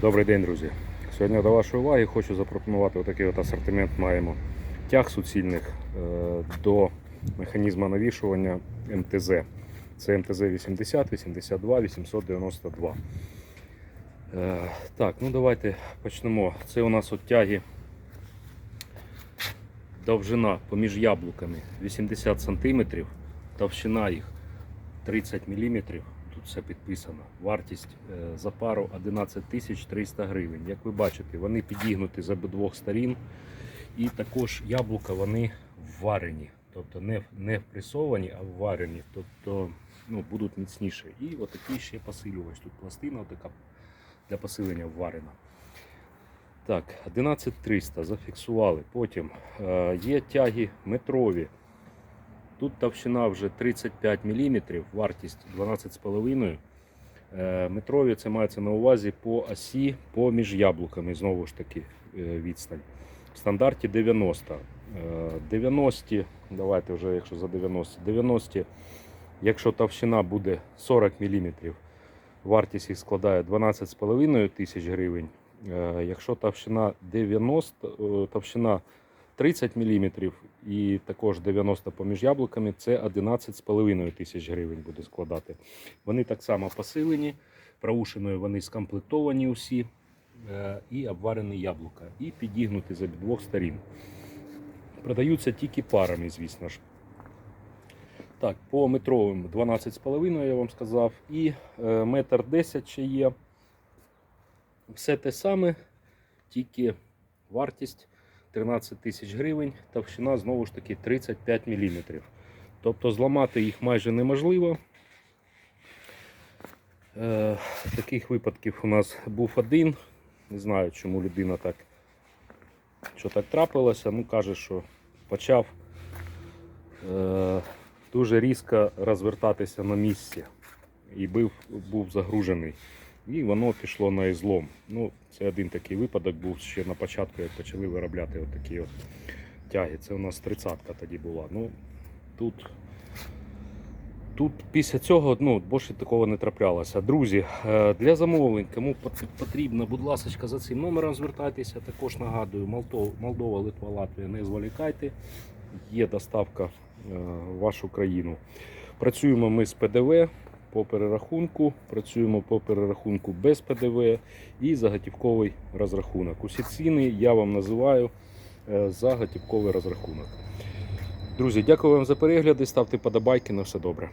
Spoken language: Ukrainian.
Добрий день, друзі. Сьогодні до вашої уваги хочу запропонувати отакий от асортимент. Маємо тяг суцільних е, до механізму навішування МТЗ. Це МТЗ 80, 82, 892. Е, Так, ну давайте почнемо. Це у нас от тяги довжина поміж яблуками 80 см, товщина їх 30 мм. Тут все підписано. Вартість е, за пару 11 тисяч 300 гривень. Як ви бачите, вони підігнуті з обидвох сторін. І також яблука вони варені. Тобто не, не впресовані, а варені. Тобто ну, будуть міцніші. І отакий ще посилювач. Тут пластина така для посилення варена. Так, 11300 зафіксували. Потім е, є тяги метрові. Тут товщина вже 35 мм, вартість 12,5. Е, Метрові це мається на увазі по осі поміж яблуками, знову ж таки, е, відстань. В стандарті 90. Е, 90, давайте вже, якщо за 90, 90, якщо товщина буде 40 мм, вартість їх складає 12,5 тисяч гривень. Е, Якщо товщина 90, е, товщина 30 мм і також 90 поміж яблуками, це 11,5 тисяч гривень буде складати. Вони так само посилені, проушиною вони скомплектовані усі е, і обварені яблука, і підігнуті з обидвох сторін. Продаються тільки парами, звісно ж. Так, по метровим 12,5 я вам сказав, і е, метр 10 ще є. Все те саме, тільки вартість 13 тисяч гривень, товщина знову ж таки 35 мм. Тобто зламати їх майже неможливо. Е, таких випадків у нас був один. Не знаю, чому людина так, що так трапилося. Ну, каже, що почав е, дуже різко розвертатися на місці і був, був загружений. І воно пішло на ізлом. Ну, це один такий випадок був ще на початку, як почали виробляти от от тяги. Це у нас 30-ка тоді була. Ну, тут, тут після цього ну, більше такого не траплялося. Друзі, е, для замовлень, кому пот- потрібно, будь ласка, за цим номером звертайтеся. Також нагадую, Молдова, Молдова Литва, Латвія, не зволікайте. Є доставка е, в вашу країну. Працюємо ми з ПДВ по перерахунку, працюємо по перерахунку без ПДВ і заготівковий розрахунок. Усі ціни я вам називаю заготівковий за готівковий розрахунок. Друзі, дякую вам за перегляди. Ставте подобайки на все добре.